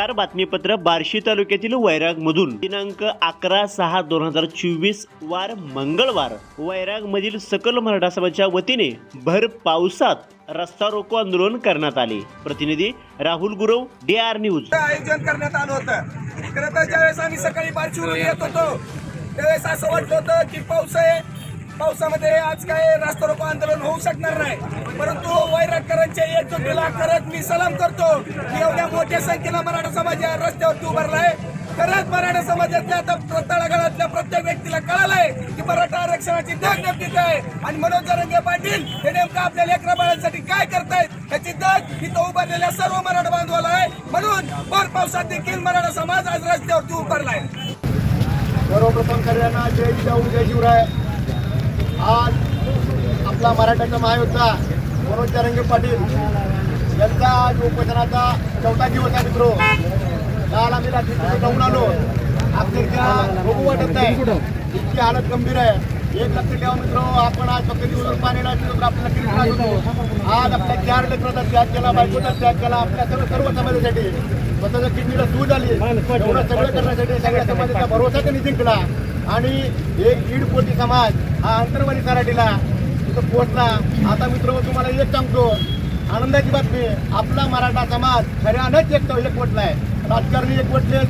नमस्कार बातमीपत्र बार्शी तालुक्यातील वैरागमधून. दिनांक अकरा सहा दोन हजार चोवीस वार मंगळवार. वैरागमधील सकल मराठा समाजाच्या वतीने भर पावसात रस्ता रोको आंदोलन करण्यात आले. प्रतिनिधी Rahul Gurav D R news. आयोजन करण्यात आलं होतं. खरं तर ज्यावेळेस आम्ही सकाळी बारशीवरून येत होतो त्यावेळेस असं वाटलं होतं की पाऊस आहे. पावसामध्ये आज काय रास्ता रोको आंदोलन होऊ शकणार नाही. परंतु वैराटकरांच्या एकजुटीला खरंच मी सलाम करतो की एवढ्या मोठ्या संख्येला मराठा समाज या रस्त्यावरती उभारलाय खरंच मराठा समाजातल्या आता तळागाळातल्या प्रत्येक व्यक्तीला कळालंय की मराठा आरक्षणाची दग नेमकी आहे? आणि मनोज जरंगे पाटील हे नेमकं आपल्या लेकरा बाळांसाठी काय करतायत? याची दग इथं उभारलेल्या सर्व मराठा बांधवाला आहे. म्हणून भर पावसात देखील मराठा समाज आज रस्त्यावरती उभारलाय सर्वप्रथम सगळ्यांना जय जाऊ जय शिवराय. आज आपला मराठ्याचा महायोद्धा मनोज रंगे पाटील यांचा आज उपोषणाचा चौथा दिवस आहे मित्र. काल आम्ही रात्री जाऊन आलो. अक्षरशः बघू वाटत नाही. इतकी हालत गंभीर आहे. एक लक्ष ठेवा मित्र. आपण आज फक्त दिवस पाणी नाही तर आपल्याला किती त्रास होतो? आज आपल्या चार लेकराचा त्याग केला बायकोचा त्याग केला आपल्या सर्व सर्व समाजासाठी. स्वतःच्या किडनीला सूज आली. एवढं सगळं करण्यासाठी सगळ्या समाजाचा भरोसा त्यांनी जिंकला. आणि एक दीड कोटी समाज हा अंतर्वाली सराठीला तिथं पोहोचला. आता मित्र तुम्हाला एक सांगतो. आनंदाची बातमी. आपला मराठा समाज खऱ्यानंच एक आहे. राजकारणी एकवटलेत.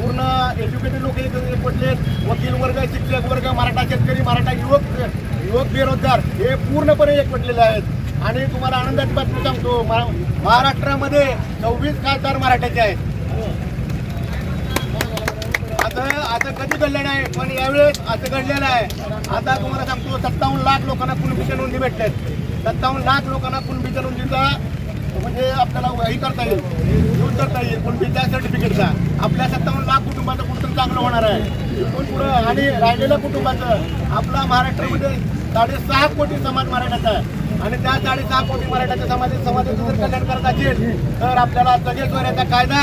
पूर्ण एज्युकेटेड लोक एक एकवटलेत. वकील वर्ग शिक्षक वर्ग मराठा शेतकरी मराठा युवक युवक बेरोजगार हे पूर्णपणे एकवटलेले आहेत. आणि तुम्हाला आनंदाची बातमी सांगतो. महा- महाराष्ट्रामध्ये सव्वीस खासदार मराठ्याचे आहेत. आता आता कधी घडलं नाही पण यावेळेस असं घडलेलं आहे. आता तुम्हाला सांगतो सत्तावन्न लाख लोकांना कुणबीच्या नोंदी भेटतात सत्तावन्न लाख लोकांना कुणबीच्या नोंदीचा म्हणजे आपल्याला हे करता येईल. यूज करता येईल. कुणबीच्या सर्टिफिकेटचा आपल्या सत्तावन्न लाख कुटुंबाचं कुठं चांगलं होणार आहे. इथून पुढं आणि राहिलेल्या कुटुंबाचं आपला महाराष्ट्रामध्ये साडेसहा कोटी समाज मराठ्याचा आहे. आणि त्या साडेसहा कोटी मराठ्याच्या समाज समाजाचं जर कल्याण करत असेल तर आपल्याला सगळे कायदा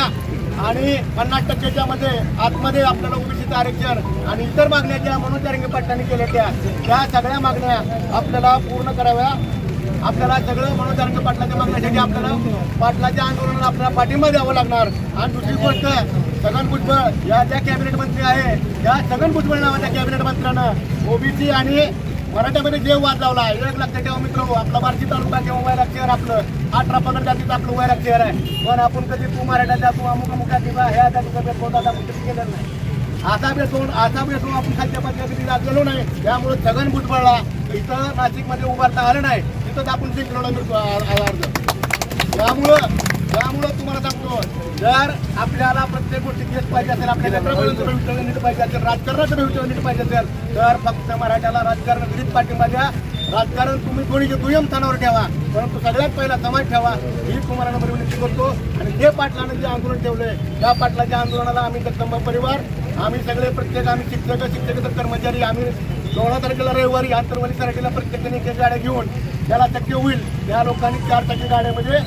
आणि पन्नास टक्क्याच्या मध्ये आतमध्ये आपल्याला ओबीसीचं आरक्षण आणि इतर मागण्या ज्या मनोज तरंगे पाटलांनी केल्या त्या. त्या सगळ्या मागण्या आपल्याला पूर्ण कराव्या. आपल्याला सगळं मनोज तरंगे पाटलाच्या मागण्यासाठी आपल्याला पाटलाच्या आंदोलनाला आपल्याला पाठिंबा द्यावा लागणार. आणि दुसरी गोष्ट छगन भुजबळ या ज्या कॅबिनेट मंत्री आहे त्या छगन भुजबळ नावाच्या कॅबिनेट मंत्र्यानं ओबीसी आणि मराठ्यामध्ये जे वाद लावला एक लक्षात ठेवा मित्र. आपला बार्शी तालुका किंवा वैराग शहर आपलं. अठरा पगड जातीचं आपलं वैराग शहर आहे. पण आपण कधी तू मराठ्याचा तू अमुक अमुका किंवा ह्या जातीचा भेदभाव दादा आपण कधी केलेला नाही. असा भेटून असा भेटून आपण खालच्या पाचव्या कधी गेलो नाही. त्यामुळे छगन भुजबळला इथं नाशिकमध्ये उभारता आलं नाही. तिथंच आपण जिंकलेला मिळतो अर्ज त्यामुळं त्यामुळं तुम्हाला सांगतो जर आपल्याला प्रत्येक गोष्टी केस पाहिजे असेल आपल्या लेकराबाळांचं भविष्य नीट पाहिजे असेल राजकारणाचं भविष्य नीट पाहिजे असेल तर फक्त मराठ्याला राजकारण विरुद्ध पाठिंबा द्या. राजकारण तुम्ही कोणीचे दुय्यम स्थानावर ठेवा परंतु सगळ्यात पहिला समाज ठेवा. ही तुम्हाला नंबर विनंती करतो. आणि जे पाटलानं जे आंदोलन ठेवलंय त्या पाटलाच्या आंदोलनाला आम्ही जगदंबा परिवार. आम्ही सगळे प्रत्येक आम्ही शिक्षक शिक्षक कर्मचारी आम्ही सोळा तारखेला रविवारी आंतरवाली सराठीला प्रत्येकाने एक गाड्या घेऊन त्याला शक्य होईल त्या लोकांनी चार चाकी गाड्यामध्ये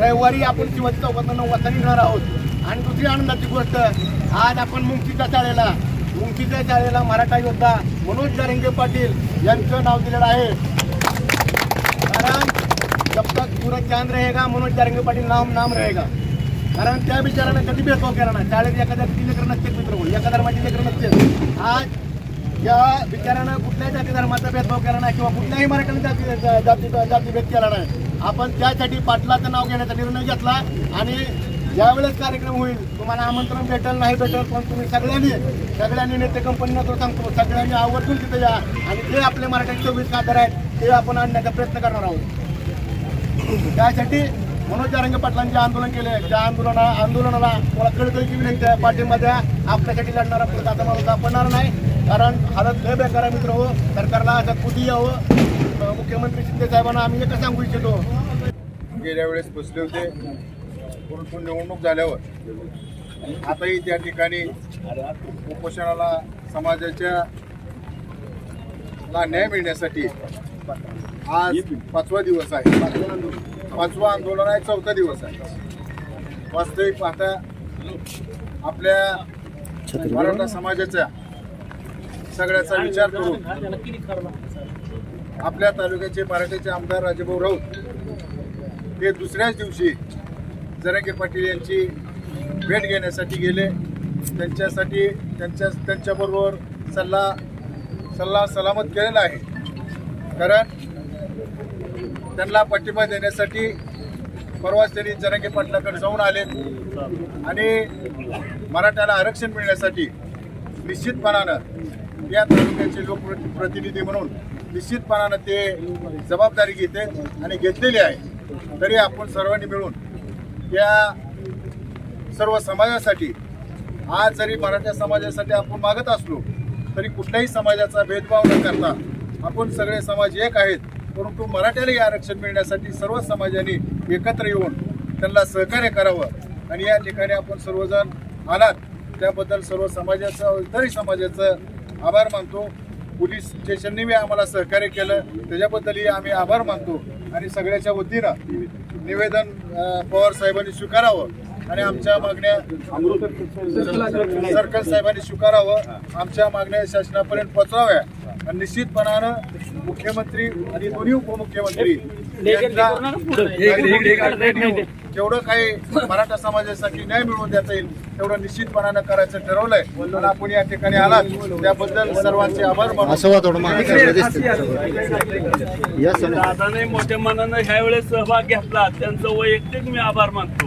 रविवारी आपण शिवाजी चौकातनं नऊ वाजता निघणार आहोत. आणि दुसरी आनंदाची गोष्ट आज आपण मुंगशीच्या शाळेला मुंगशीच्या शाळेला मराठा योद्धा मनोज जारंगे पाटील यांचं नाव दिलेलं आहे. कारण जब तक सूरज चांद रहेगा मनोज जारंगे पाटील नाम नाम रहेगा. कारण त्या बिचारानं कधी भेदभाव केला नाही. शाळेत एखाद्या लेकर नसते मित्र हो एका धर्माची लेकर नसते. आज या बिचारानं कुठल्याही जाती धर्माचा भेदभाव केला नाही किंवा कुठल्याही मराठ्याने जाती जाती जातीभेद केला नाही. आपण त्यासाठी पाटलाचं नाव घेण्याचा निर्णय घेतला आणि ज्यावेळेस कार्यक्रम होईल. तुम्हाला आमंत्रण भेटेल नाही भेटल पण तुम्ही सगळ्यांनी सगळ्यांनी नेते कंपनीला तो सांगतो सगळ्यांनी आवर्जून तिथे या. आणि जे आपले मराठी चोवीस खासदार आहेत ते आपण आणण्याचा प्रयत्न करणार आहोत. त्यासाठी मनोज जारंगे पाटलांचे आंदोलन केले त्या आंदोलना आंदोलनाला मला कळकळीची विनंती आहे पाठिंबा द्या. आपल्यासाठी लढणारा पुढे आता माणूस सापडणार नाही. कारण हालत लय बेकार मित्र हो. सरकारला आता कुठेही यावं. मुख्यमंत्री शिंदे साहेबांना आम्ही एकच सांगू इच्छितो. गेल्या वेळेस बसले होते. परंतु निवडणूक झाल्यावर. आताही त्या ठिकाणी उपोषणाला समाजाच्या ला न्याय मिळण्यासाठी आज पाचवा दिवस आहे. पाचवा आंदोलन आहे चौथा दिवस आहे. वास्तविक पाहता आपल्या मराठा समाजाच्या सगळ्याचा विचार करून आपल्या तालुक्याचे मराठ्याचे आमदार राजेभाऊ राऊत हे दुसऱ्याच दिवशी जरांगे पाटील यांची भेट घेण्यासाठी गेले. त्यांच्यासाठी त्यांच्या त्यांच्याबरोबर सल्ला सल्ला सलामत केलेला आहे. कारण त्यांना पाठिंबा देण्यासाठी परवाच त्यांनी जरांगे पाटलाकडे जाऊन आले. आणि मराठ्याला आरक्षण मिळण्यासाठी निश्चितपणानं या तालुक्याचे लोकप्रतिनिधी म्हणून निश्चितपणानं ते जबाबदारी घेते आणि घेतलेली आहे. तरी आपण सर्वांनी मिळून त्या सर्व समाजासाठी आज जरी मराठा समाजासाठी आपण मागत असलो तरी कुठल्याही समाजाचा भेदभाव न करता आपण सगळे समाज एक आहेत. परंतु मराठ्यालाही आरक्षण मिळण्यासाठी सर्व समाजाने एकत्र येऊन त्यांना सहकार्य करावं. आणि या ठिकाणी आपण सर्वजण आलात. त्याबद्दल सर्व समाजाचं इतरही समाजाचं आभार मानतो. पोलीस स्टेशनने बी आम्हाला सहकार्य केलं त्याच्याबद्दलही आम्ही आभार मानतो आणि सगळ्याच्या वतीनं निवेदन पवार साहेबांनी स्वीकारावं आणि आमच्या मागण्या सर्कल साहेबांनी स्वीकारावं आमच्या मागण्या शासनापर्यंत पोहोचवाव्या आणि निश्चितपणानं मुख्यमंत्री आणि दोन्ही उपमुख्यमंत्री जेवढं काही मराठा समाजासाठी न्याय मिळवून देता येईल तेवढं निश्चितपणानं करायचं ठरवलंय. पण आपण या ठिकाणी आलात त्याबद्दल सर्वांचे आभार मानतो दादाने मोठ्या मनानं ह्या वेळेस सहभाग घेतला. त्यांचं वैयक्तिक मी आभार मानतो.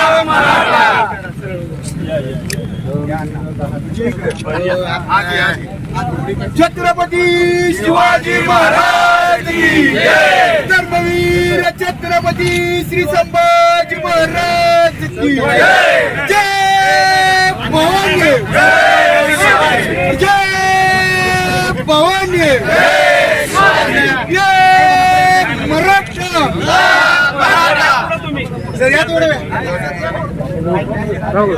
छत्रपती शिवाजी महाराज धर्मवीर छत्रपती श्री संभाजी महाराज जय. भवानी जय भवानी जय मराठा सर या थोडं રાહુલ